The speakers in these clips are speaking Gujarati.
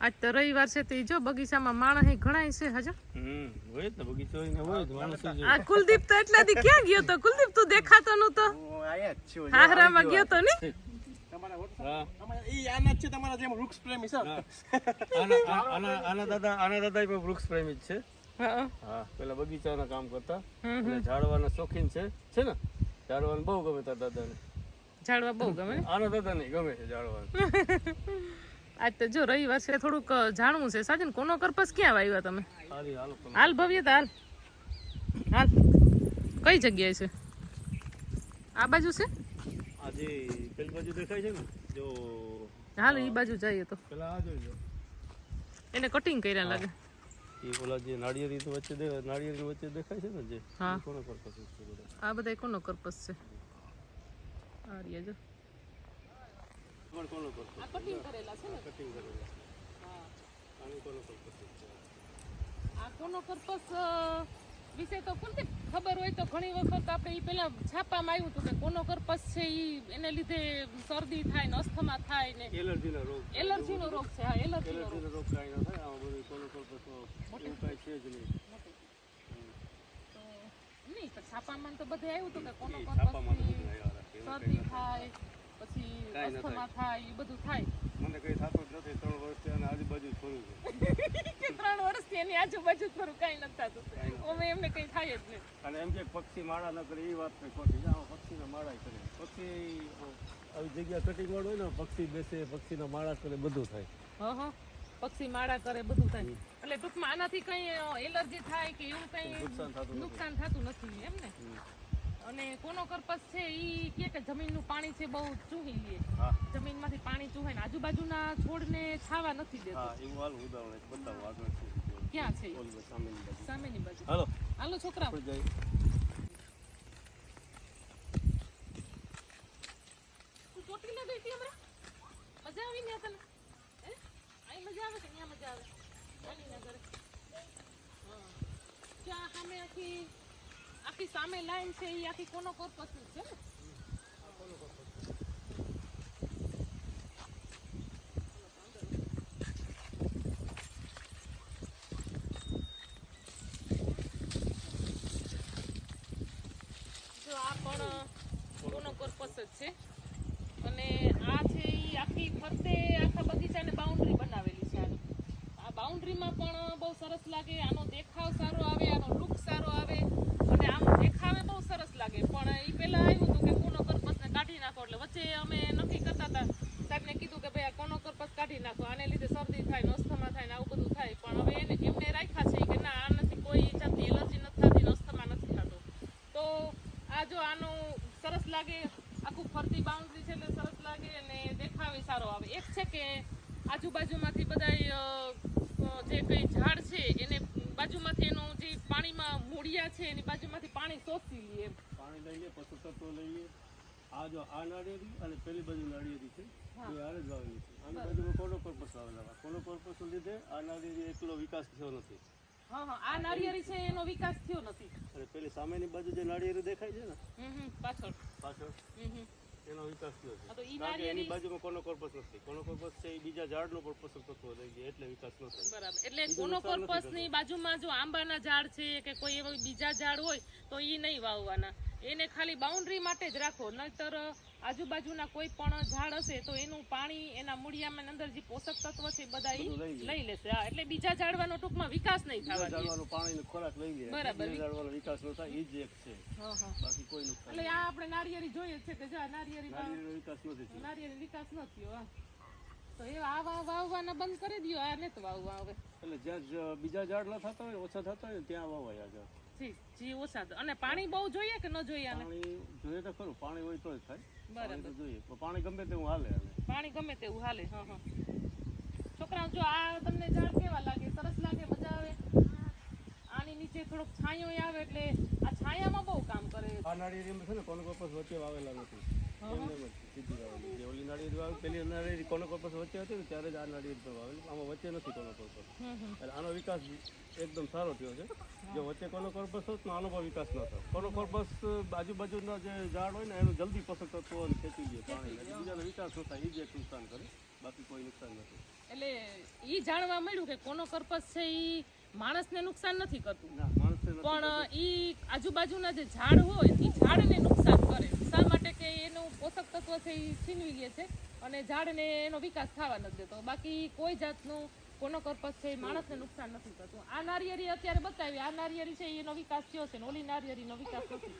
આજ તો રવિવાર છે તો એ જો બગીચામાં માણસ ઘણાય છે હજો. હમ હોય ને બગીચો હોય ને માણસ આ કુલદીપ તો એટલા દી ક્યાં ગયો તો? કુલદીપ તું દેખાતો નતો હું આયા જ છું હાહરામાં ગયો. તો ને? તમારા વોટ્સઅપ હા. અમારા ઈ આના છે તમારા જેમ વૃક્ષ પ્રેમી છે આના આ- આના આના દાદા આના દાદા પણ વૃક્ષ પ્રેમી છે. હા. હા પેલા બગીચાના કામ કરતા. ઝાડવાના શોખીન છે. છે ને? ઝાડવાનું બહુ ગમે તાર દાદાને. ઝાડવા બહુ ગમે આના દાદા નહીં ગમે છે ઝાડવાનું. આજ તો જો રવિવાર છે થોડુંક જાણવું છે. સાજન કોનો કરપસ ક્યાં વાવ્યા તમે? હાલ ભવ્ય હાલ. હાલ. કઈ જગ્યાએ છે? આ બાજુ છે? આજે પેલી બાજુ દેખાય છે ને જો હાલ એ બાજુ જઈએ તો. પેલા આ જોઈ એને કટિંગ કર્યા લાગે. એ ઓલા જે નાળિયેરી તો વચ્ચે નાળિયેરી વચ્ચે દેખાય છે ને જે. કોનો છે? બધા આ બધા કોનો કરપસ છે? આ રહ્યા જો. પણ કોનો કરતો આ કટિંગ કરેલા છે ને? કટિંગ કરેલા. આની કોનો છે આ કોનો કરપસ વિશે તો કોને ખબર હોય તો ઘણી વખત આપણે એ પહેલાં છાપામાં આવ્યું હતું કે કોનો કરપસ છે એ એને લીધે શરદી થાય ને અસ્થમા થાય ને. એલર્જીનો રોગ એલર્જીનો રોગ છે હા એલર્જીનો રોગ. કાંઈ ના થાય આમાં બધું કોનો કર્પસ મોટી એવું કાંઈ છે જ નહીં. નહીં પણ છાપામાં તો બધે આવ્યું હતું કે કોનો કરપસ શરદી થાય પછી અસ્થમા થાય એ બધું થાય. મને કઈ થતું જ નથી ત્રણ વર્ષથી અને આજુબાજુ ફરું છું. ત્રણ વર્ષથી એની આજુબાજુ ફરું કઈ નથી થતું. અમે એમને કઈ થાય જ નહીં. અને એમ કે પક્ષી માળા ન કરે એ વાત કઈ ખોટી છે આમાં માળા કરે. પક્ષી આવી જગ્યા કટિંગ વાળું હોય ને પક્ષી બેસે પક્ષીના માળા કરે બધું થાય. હા હા. પક્ષી માળા કરે બધું થાય. એટલે ટૂંકમાં આનાથી કઈ એલર્જી થાય કે એવું કઈ નુકસાન થતું નુકસાન થતું નથી એમ ને? અને કોનો કરપસ છે ઈ કે કે જમીનનું પાણી છે બહુ ચૂહી લે. જમીનમાંથી પાણી ચૂહે ને આજુબાજુના છોડને છાવા નથી દેતો. હા એવું હાલ ઉદાહરણ બતાવો આગળ ક્યાં છે? સામેની બાજુ. સામેની બાજુ. હાલો. હાલો છોકરા મજા આવી ને તને અહીં મજા આવે કે ત્યાં મજા આવે? ગાંધીનગર હા. ત્યાં સામે આખી આખી સામે લાઈન છે એ આખી કોનો કોર્પસ છે? ને? કોર્પસ જ છે. અને આ છે એ આખી ફરતે આખા બગીચાને બાઉન્ડ્રી બનાવેલી છે આ બાઉન્ડ્રીમાં પણ બહુ સરસ લાગે, આનો દેખાવ સારો આવે આનો લુક સારો આવે અને આમ દેખાવે બહુ સરસ લાગે પણ એ પહેલા આવ્યું હતું કે કોનો કરપસને કાઢી નાખો અમે નક્કી કરતા હતા સાહેબને કીધું કે ભાઈ આ કોનો કરપસ કાઢી નાખો આને લીધે શરદી થાય અસ્થમા થાય ને આવું બધું થાય પણ હવે એને એમને રાખ્યા છે કે ના આ નથી કોઈ જાતની એલર્જી નથી થતી અસ્થમા નથી થતો. તો આ જો આનું સરસ લાગે આખું ફરતી બાઉન્ડ્રી છે એટલે સરસ લાગે અને દેખાવે સારો આવે. એક છે કે આજુબાજુમાંથી અ, જે કંઈ ઝાડ છે એને બાજુમાંથી એનું જે પાણીમાં મૂળિયા છે એની બાજુમાંથી પાણી શોષી લે પાણી લઈએ પશુ તત્વો લઈ લે. આ જો આ નાળિયેરી અને પેલી બાજુ નાળિયેરી છે એ હારે જ વાવેલી છે. આની બાજુમાં કોનો પર્પસ વાવેલા કોનો પર્પસ લીધે આ નાળિયેરી એકલો વિકાસ થયો નથી? હા હા આ નાળિયેરી છે એનો વિકાસ થયો નથી. અને પેલી સામેની બાજુ જે નાળિયેરી દેખાય છે ને પાછળ. પાછળ? એનો વિકાસ થયો છે. એની બાજુમાં કોનો કોર્પસ નથી? કોનો કોર્પસ છે એ બીજા ઝાડનો પોષક તત્વો લઈ લે એટલે વિકાસ ન થાય. બરાબર. એટલે કોનો નુકસાન નથી કોર્પસની બાજુમાં જો આંબાના ઝાડ છે કે કોઈ એવા બીજા ઝાડ હોય તો ઈ નહીં વાવવાના. એને ખાલી બાઉન્ડ્રી માટે જ રાખો. નહીતર આજુબાજુના કોઈ પણ ઝાડ હશે તો એનું પાણી એના મૂળિયામાં અંદર જે પોષક તત્વ છે બધા લઈ લેશે. હા એટલે બીજા ઝાડવાનો ટૂંકમાં વિકાસ નહીં થવા દે ઝાડવાનો પાણીનો ખોરાક લઈ લે. બરાબર. ઝાડવાનો વિકાસ ન થાય એ જ એક છે. બાકી કોઈ નુકસાન એટલે આ આપણે નારિયેરી જોઈએ છે કે જો નારિયેરી વિકાસ નથી થયો. નાળિયેરી વિકાસ ન થયો હા. તો એ આ વાવવાના બંધ કરી દ્યો આ નથી વાવવા હવે એટલે જ્યાં બીજા ઝાડ ન થતા હોય ઓછા થતા હોય ત્યાં વાવવા આ ઝાડ જી ઓછા અને પાણી બહુ જોઈએ કે ન જોઈએ પાણી જોઈએ તો ખરું પાણી હોય તો જ થાય. બરાબર. તો જોઈએ. પાણી ગમે તેવું હાલે હાલે પાણી ગમે તેવું હાલે હા હા. છોકરાઓ જો આ તમને ઝાડ કેવા લાગે? સરસ લાગે? મજા આવે? નીચે થોડોક છાંયો આવે એટલે આ છાયામાં બહુ કામ કરે. આ નાળિયેરીમાં છે ને કોનો કોપસ વચ્ચે વાવેલા નથી પેલી નાળિયેરી કોનો કોપસ વચ્ચે હતી ને ત્યારે જ આ પર વાવેલી. આમાં વચ્ચે નથી કોનો કોપસ હમ હમ. એટલે આનો વિકાસ એકદમ સારો થયો છે. જો વચ્ચે કોનો હોત તો આનો પણ વિકાસ ન થયો. કોનો કોર્પસ આજુબાજુના જે ઝાડ હોય ને એનું જલ્દી પોષક તત્વો ખેંચી જાય પાણી બીજાનો વિકાસ ન થાય. એ જ એક નુકસાન કરે. બાકી કોઈ નુકસાન નથી. એટલે ઈ જાણવા મળ્યું કે કોનો કર્પસ છે ઈ માણસને નુકસાન નથી કરતું. પણ ઈ આજુબાજુના જે ઝાડ હોય એ ઝાડને નુકસાન કરે. શા માટે કે એનું પોષક તત્વ છે એ છીનવી લે છે અને ઝાડને એનો વિકાસ થવા નથી દેતો. બાકી કોઈ જાતનું કોનો કર્પસ છે એ માણસને નુકસાન નથી કરતું આ નારિયેરી અત્યારે બતાવી આ નારિયેરી છે એનો વિકાસ થયો છે ઓલી નારિયેરીનો વિકાસ નથી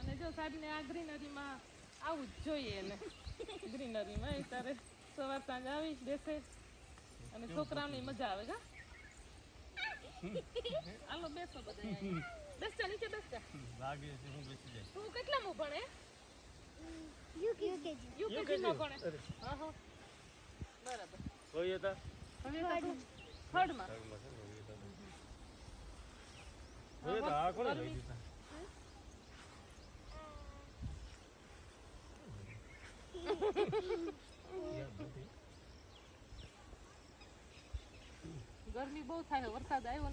અને જો સાહેબને આ ગ્રીનરીમાં આવું જ જોઈએ એને. ગ્રીનરીમાં એ તારે સવાર સાંજ આવી બેસે. અને છોકરાઓને મજા આવે છે હાલો બેસો બધા. બેસજા નીચે બેસજા લાગે છે હું બેસી જાય. તું કેટલામું ભણે? યુકેજી. યુકેજી. માં ભણે હા હા. બરાબર. કોઈ હતા હવે તો. આ લઈ ગરમી બહુ થાય વરસાદ આવ્યો ને તેટલી વાર છે. આખી આખી line કરી. જો હવે ઈ આ આંબાની પાસે વાવ્યા આ આખી લાઈન છે ને આંબાની ખાવાની નથી. બહુ થાય, વરસાદ આવ્યો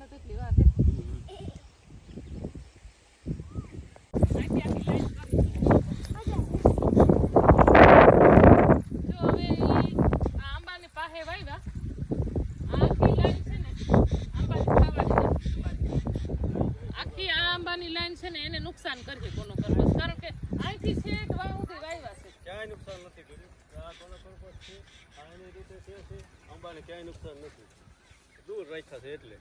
ને એને નુકસાન કરશે કોનો કરવસ કારણ કે અહીંથી છે કે સુધી વાવ્યા છે. ક્યાંય નુકસાન નથી કર્યું. આ કોનો પર્પસ છે? આની રીતે છે અંબાને ક્યાંય નુકસાન નથી. દૂર રાખ્યા છે એટલે.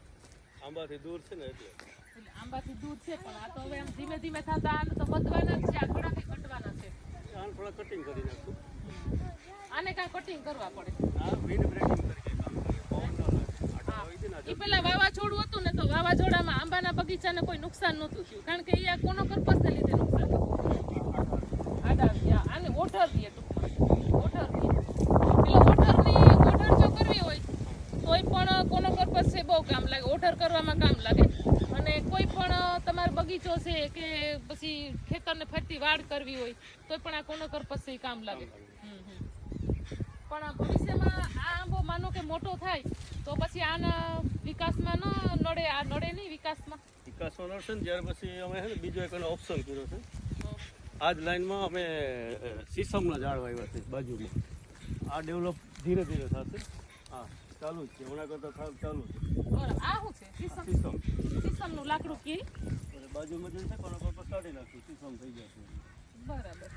આંબાથી દૂર છે ને એટલે. એટલે આંબાથી દૂર છે પણ આ તો હવે આમ ધીમે ધીમે થતા આને તો વધવાના જ છે આ થોડા કંઈ ઘટવાના છે. આને થોડા કટિંગ કરી નાખું આને કાંઈ કટિંગ કરવા પડે. હા વિન્ડ બ્રેકિંગ તરીકે કામ કરે પવન ન લાગે આટલા હોય છે ને આ એ પેલા વાવાઝોડું હતું ને તો વાવાઝોડામાં આંબાના બગીચાને કોઈ નુકસાન નહોતું થયું. કારણ કે એ આ કોનો કર્પસને લીધે નુકસાન આને ઓઢર દે ટૂંકમાં ઓઢર દે પેલો ઓઢરની ઓઢર જો કરવી હોય તોય પણ કોનો કર્પસ છે બહુ કામ લાગે ઓઢર કરવામાં કામ લાગે. અને કોઈ પણ તમારો બગીચો છે કે પછી ખેતરને ફરતી વાડ કરવી હોય તોય પણ આ કોનોકર પછી કામ લાગે. પણ ભવિષ્યમાં આ આંબો માનો કે મોટો થાય તો પછી આના વિકાસમાં ન નડે આ નડે નહીં વિકાસમાં. વિકાસમાં નડશે ને જ્યારે પછી અમે છે ને બીજો એક ઓપ્શન કર્યો છે. આ જ લાઈનમાં અમે સીસમના ઝાડ વાવ્યા છે બાજુમાં. આ ડેવલપ ધીરે ધીરે થશે. હા. ચાલુ છે. હમણાં કરતાં ખાસ ચાલુ છે. આ શું છે? સીસમ સીસમનું લાકડું કી બાજુમાં જે છે કોનો પર કાઢી નાખશું સીસમ થઈ જશે બરાબર.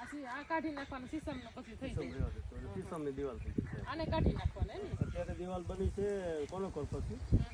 આ આ કાઢી નાખવાનું સીસમનું પછી થઈ સીસમ જાય. અને સીસમની દિવાલ થઈ જશે આને કાઢી નાખવાનું ને? અત્યારે દિવાલ બની છે કોનો પર્પસની હમ.